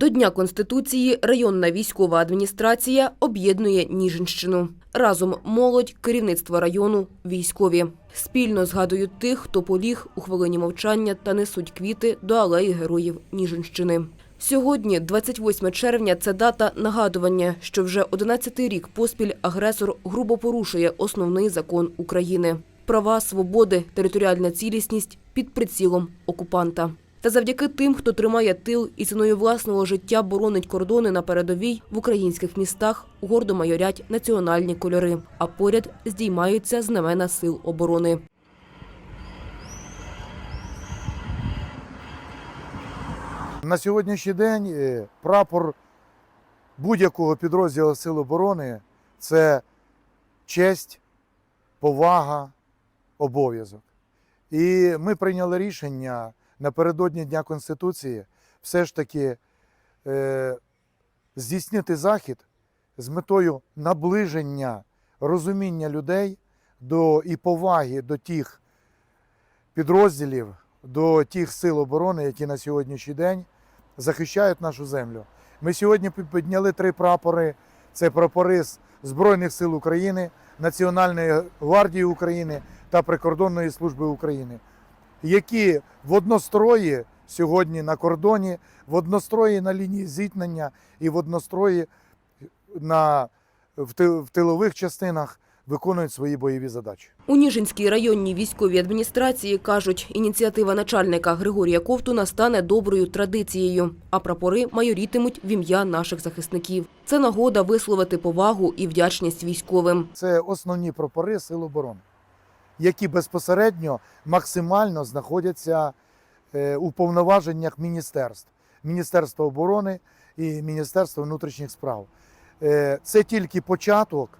До Дня Конституції районна військова адміністрація об'єднує Ніжинщину. Разом молодь, керівництво району, військові. Спільно згадують тих, хто поліг у хвилині мовчання та несуть квіти до алеї героїв Ніжинщини. Сьогодні, 28 червня, це дата нагадування, що вже 11-й рік поспіль агресор грубо порушує основний закон України – права, свободи, територіальна цілісність під прицілом окупанта. Та завдяки тим, хто тримає тил і ціною власного життя боронить кордони на передовій, в українських містах гордо майорять національні кольори, а поряд здіймаються знамена сил оборони. На сьогоднішній день е, прапор будь-якого підрозділу Сил оборони це честь, повага, обов'язок. І ми прийняли рішення напередодні Дня Конституції все ж таки е, здійснити захід з метою наближення розуміння людей до і поваги до тих підрозділів, до тих сил оборони, які на сьогоднішній день захищають нашу землю. Ми сьогодні підняли три прапори: це прапори Збройних сил України, Національної гвардії України та Прикордонної служби України, які в однострої сьогодні на кордоні, в однострої на лінії зіткнення і в однострої на, в в тилових частинах виконують свої бойові задачі. У Ніжинській районній військовій адміністрації кажуть, ініціатива начальника Григорія Ковтуна стане доброю традицією, а прапори майорітимуть в ім'я наших захисників. Це нагода висловити повагу і вдячність військовим. Це основні прапори Сил оборони, які безпосередньо максимально знаходяться е, у повноваженнях міністерств Міністерства оборони і Міністерства внутрішніх справ. Е, Це тільки початок.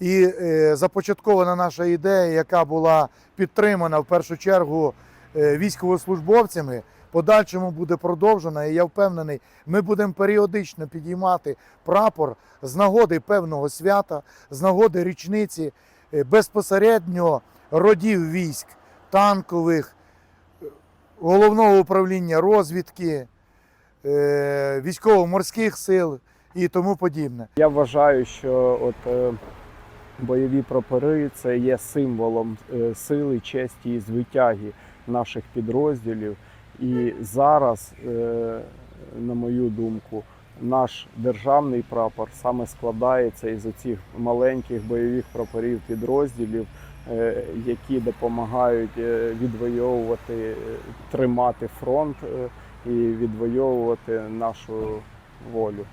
І е, започаткована наша ідея, яка була підтримана в першу чергу військовослужбовцями, подальшому буде продовжена. І я впевнений, ми будемо періодично підіймати прапор з нагоди певного свята, з нагоди річниці безпосередньо родів військ, танкових, е, головного управління розвідки, е, військово-морських сил і тому подібне. Я вважаю, що от е, бойові прапори це є символом е, сили, честі і звитяги наших підрозділів. І зараз, е, на мою думку, наш державний прапор саме складається із оцих маленьких бойових прапорів підрозділів, е, які допомагають е, відвоювати, е, тримати фронт і відвоювати нашу волю.